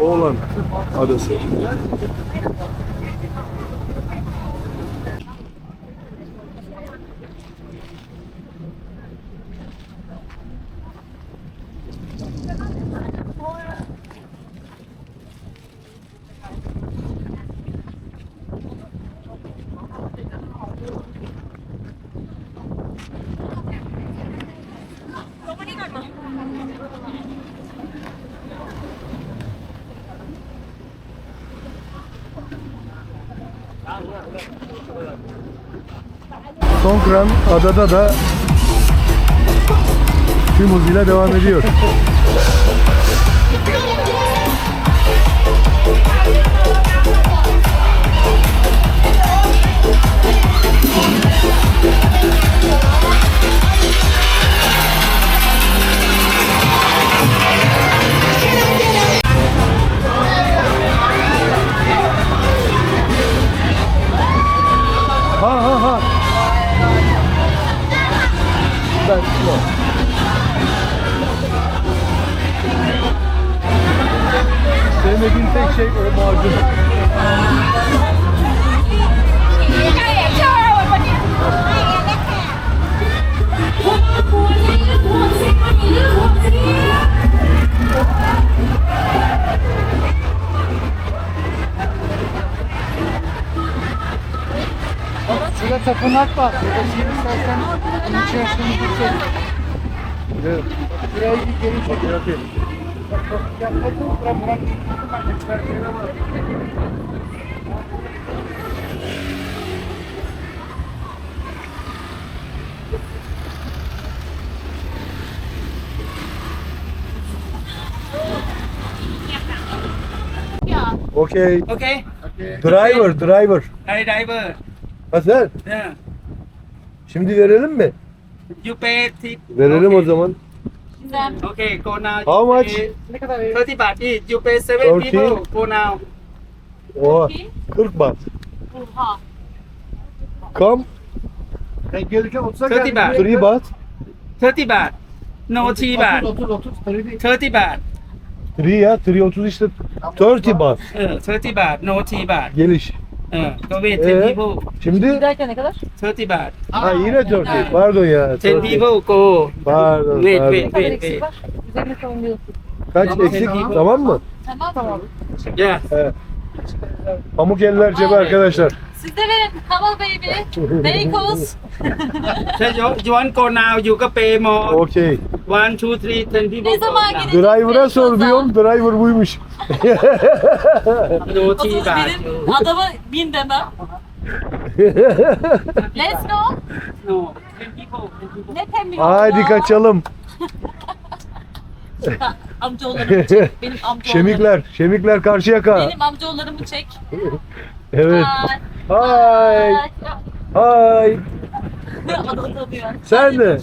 Oğlan Adası. Songkran adada da tüm hızıyla devam ediyor. Ben yok. Sevmediğim tek şey o macun. Şurada tapınak var. Şurada şey istersen bunun içerisini bir çek. Evet. Buraya bir geri çek. Okey. Ya hadi bırak bırak. Okay. Okay. Driver, driver. Hey driver. Hasan, Yeah. şimdi verelim mi? You pay tip. Verelim okay. o zaman. Okay, go now. How much? pay Ne kadar veriyor? 30 baht each. You pay seven 30. people. Go now. O 40 baht. Come, Ben gelirken 30'a 30 baht. 3 baht. 30 baht. No 3 baht. 30 30 30 değil. 30 baht. 3 ya, 3 30 işte. 30 baht. Uh, 30 baht. No 3 baht. Geliş. With 10 Ee? Şimdi Giderken ne kadar? 30 baht. ha yine 4 Pardon ya. 10 30. people go. Pardon, Wait, pardon. wait. Ne kadar eksik var? Üzerine savunuyorsun. Kaç eksik? Tamam mı? Tamam tamam. Yeah. Evet. Pamuk eller cebi arkadaşlar. Siz de verin. Tamam baby. Beykoz. So you, you want go now, you go pay more. Okey. 1, 2, 3, 10 people Ne go zaman now. gideceğiz? Driver'a sor diyorum. Driver buymuş. No 3 Otuz baht. benim adama bin demem. Let's go. No. 10 people. 10 people. Ne tembih Haydi kaçalım. Amcaoğullarımı çek. Benim amcaoğullarım. Şemikler. Şemikler karşı yaka. Benim amcaoğullarımı çek. Evet. Ay. Hay. Hay. Sen de.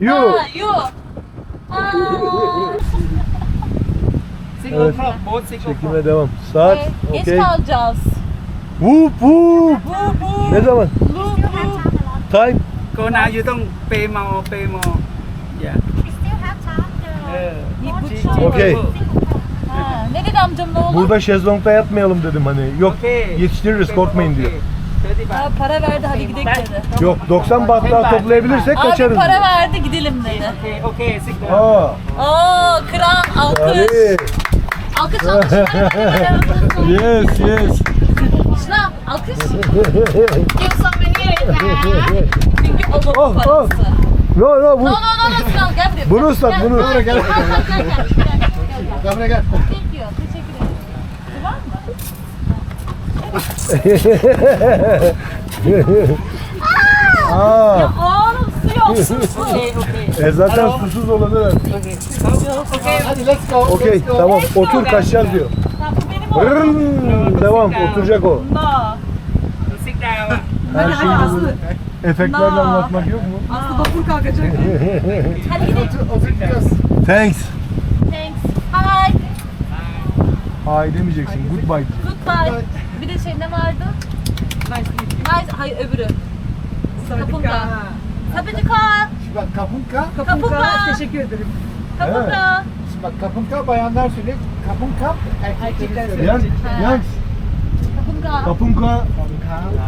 You. Ha, you. Evet. Çekime devam. Saat. Geç Okey. kalacağız. Whoop whoop. Bu bu. Ne zaman? Bu bu. Time. Go now, you don't pay more, pay more. Yeah. Uh, Bu Okey. Ha, ne dedi amcamın oğlu? Burada şezlongda yatmayalım dedim hani. Yok Okay. yetiştiririz korkmayın diyor. 30 baht. Ha, para verdi hadi gidelim dedi. Yok 90 baht daha toplayabilirsek Abi kaçarız. para diyor. verdi gidelim dedi. Okay, single. Aa. Oo kral alkış. Ali. Alkış alkış. Yes yes. Şuna alkış. Yoksa beni yerim. Çünkü o Oh, baba oh. parası. No no No bu. no no no Sinan gel buraya. Bunu ıslat, bunu. Gel gel gel. Gel gel gel. gel. Gel buraya gel. Thank you. Teşekkür ederim. Aa, Oğlum su yok. Su su. E zaten susuz olanı ver. Hadi let's go. Okey let's go. tamam otur kaçacağız diyor. Tamam bu benim oğlum. Rrrm, devam oturacak o. Da. Sit down. Her şeyi Aslı, efektlerle No. anlatmak yok mu? Aslı vapur kalkacak. Hadi gidelim. Thanks. Thanks. Hi. Hayır demeyeceksin. Goodbye. Goodbye. Bir de şey ne vardı? Nice. Hayır öbürü. Kapunka. Sabıcıka. Şimdi bak kapunka. Kapunka. Kapunka. Teşekkür ederim. Kapunka. Şimdi bak kapunka bayanlar söylüyor. Kapunka erkekler söylüyor. Yan, yan, Kapunka. kapunka.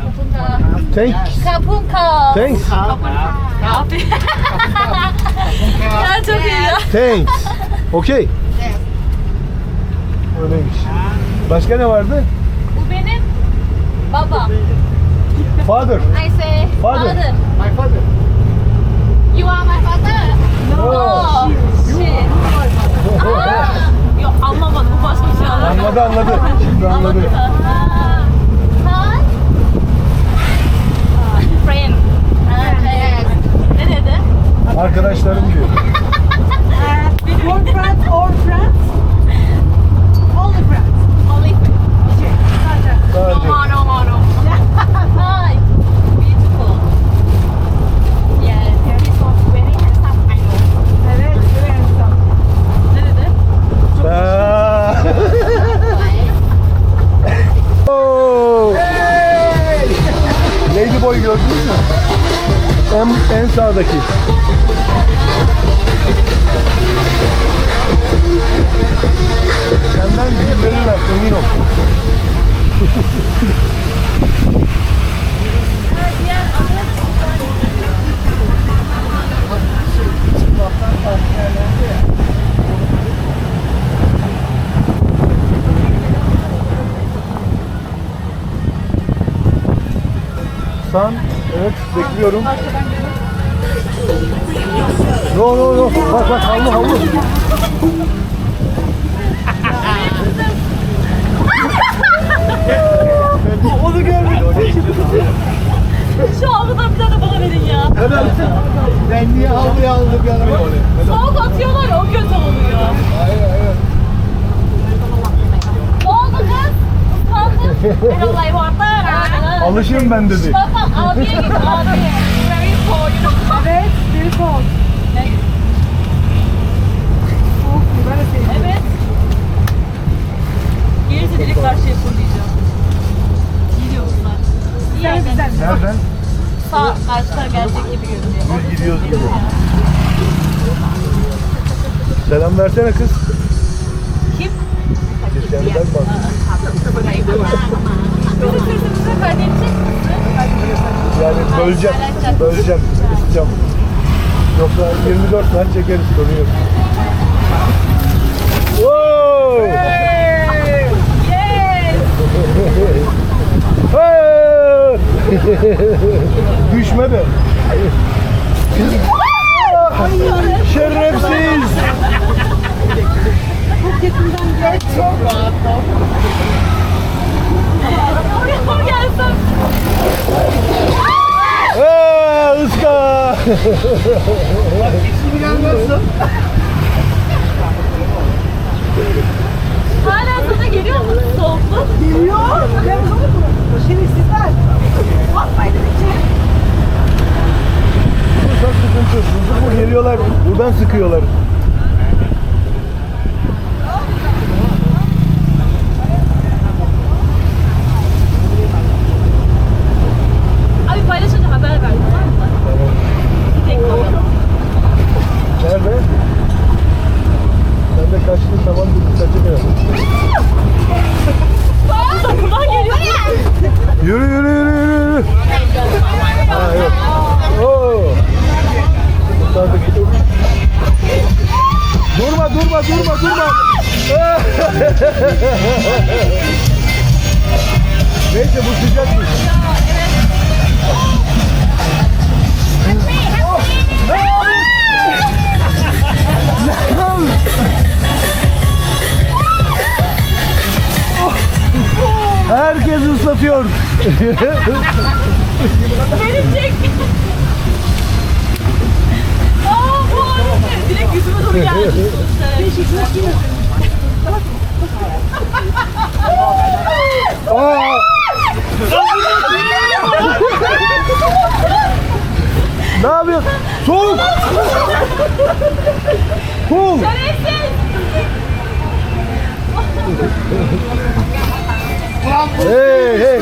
Kapunka. Thanks. Kapunka. Thanks. Abi. ya çok iyi ya. Thanks. Okey. Öyleymiş. Başka ne vardı? Babam. Father. I say Father. father. My father. You are my father. No. No. She. Aa, Yok anlamadım. Bu başka bir şey anlamadım. Anladı anladı. Şimdi anladı. Hi. Friend. Ne dedi? Arkadaşlarım diyor. Your friends or friends? Only friends. Only friend. Okay. Sadece. No Sadece. more, no more, no more. Hi. Beautiful. Yes. He's so very handsome. I know. Very handsome. Ne dedi? Aa. Oo. Ladyboy gördünüz mü? En, en sağdaki. Senden bir verirler emin ol. San, evet bekliyorum. No no no, bak bak havlu havlu. Onu görmedim. Şu algıdan bir tane bana verin ya. Hemen. Ben niye havluyu aldım yanıma? Soğuk atıyorlar ya o kötü oluyor. Ne oldu kız? Islandın. Ben olay water. Alışırım ben dedi. Bak bak abiye git abiye. Very cold you know. Evet, very cold. Evet. Gelirse direkt karşıya fırlayacağım. Gidiyor Nereden? Sağ karşıdan gelecek gibi görünüyor. Düz gidiyoruz gibi. Selam versene kız. Kim? Kendiden bak. Yani böleceğim. Böleceğim. Kısacağım. Yoksa 24 saat çekeriz sorun yok. Wow! Yes! Hey! Düşme de. Şerefsiz. Phuket'inden geç. Oraya doğru gelsin. Aa, ıska. Hala sana geliyor mu soğukluk? Geliyor. Ne olur mu? Şerefsizler. Atmayın içeri. Çok sıkıntı. Geliyorlar. Buradan sıkıyorlar. Islatıyor. Beni çek. Aa bu arada direkt yüzüme doğru geldi. Aa! ne yapıyorsun? Soğuk! Soğuk! Şerefsiz. Hey hey!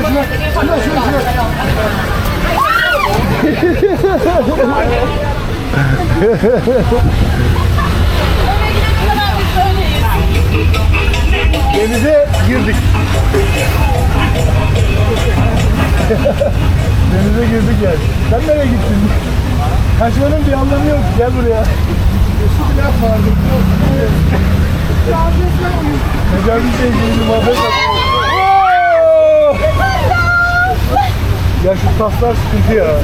Şuna şuna şuna! Şuna. Denize girdik. Denize girdik yani. Sen nereye gittin? Kaçmanın bir anlamı yok. Gel buraya. Şu bir laf vardı. Tecavüzle ilgili muhabbet var. Ya şu taslar sıkıntı ya. Evet.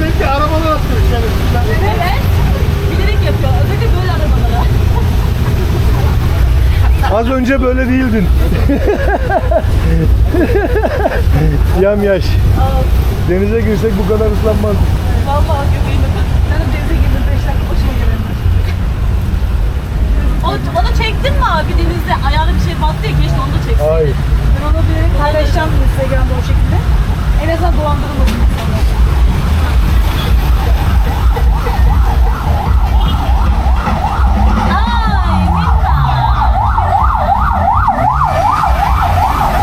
Bilerek yapıyor. Özellikle böyle arabalara. Az önce böyle değildin. Yam yaş. Denize girsek bu kadar ıslanmaz. Vallahi göbeğime. Ben de denize girdim 5 dakika başıma gelemem. Onu, onu çektin mi abi denizde? Ayağına bir şey battı ya keşke onu da çeksin. Hayır. Onu bir paylaşacağım Instagram'da o şekilde. En azından dolandırılmasın insanlar.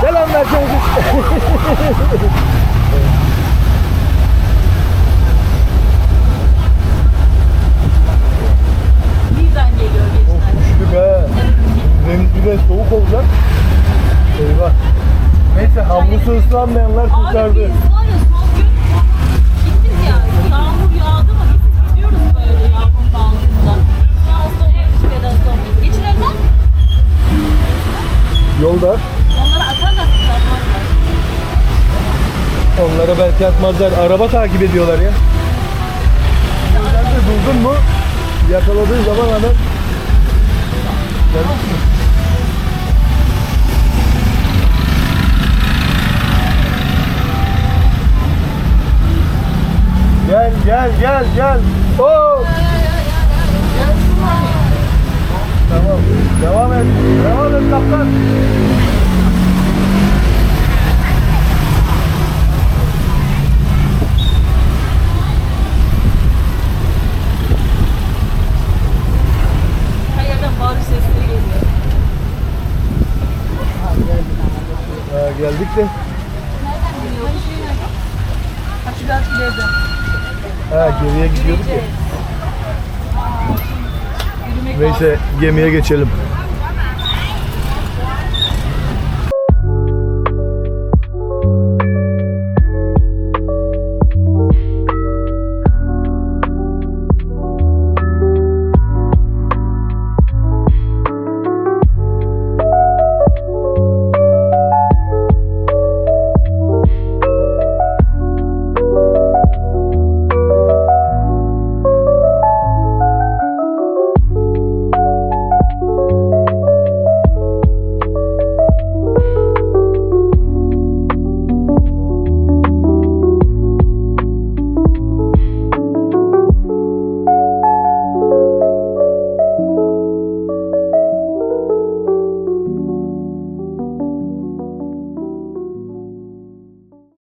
Selam ver çocuk. Birden geliyor Of geçten. üşüdük ha. Deniz bir de soğuk olacak. Eyvah. Neyse havlusu ıslanmayanlar Abi kurtardı. biz var ya son gün gittik ya. Yağmur yağdı mı biz gidiyoruz böyle yağmurun altında. Yağız olmuş biraz olmuş. Geçin önden. Yolda. Onları atarlar tutmazlar. Onlara belki atmazlar. Araba takip ediyorlar ya. Sen de durdun mu? Yakaladığı zaman adam Gel gel gel gel. Oo. Tamam. Devam et. Devam et kaptan. Geldik de. Ha şu biraz ileride. Ha geriye gidiyorduk ya. Neyse gemiye geçelim.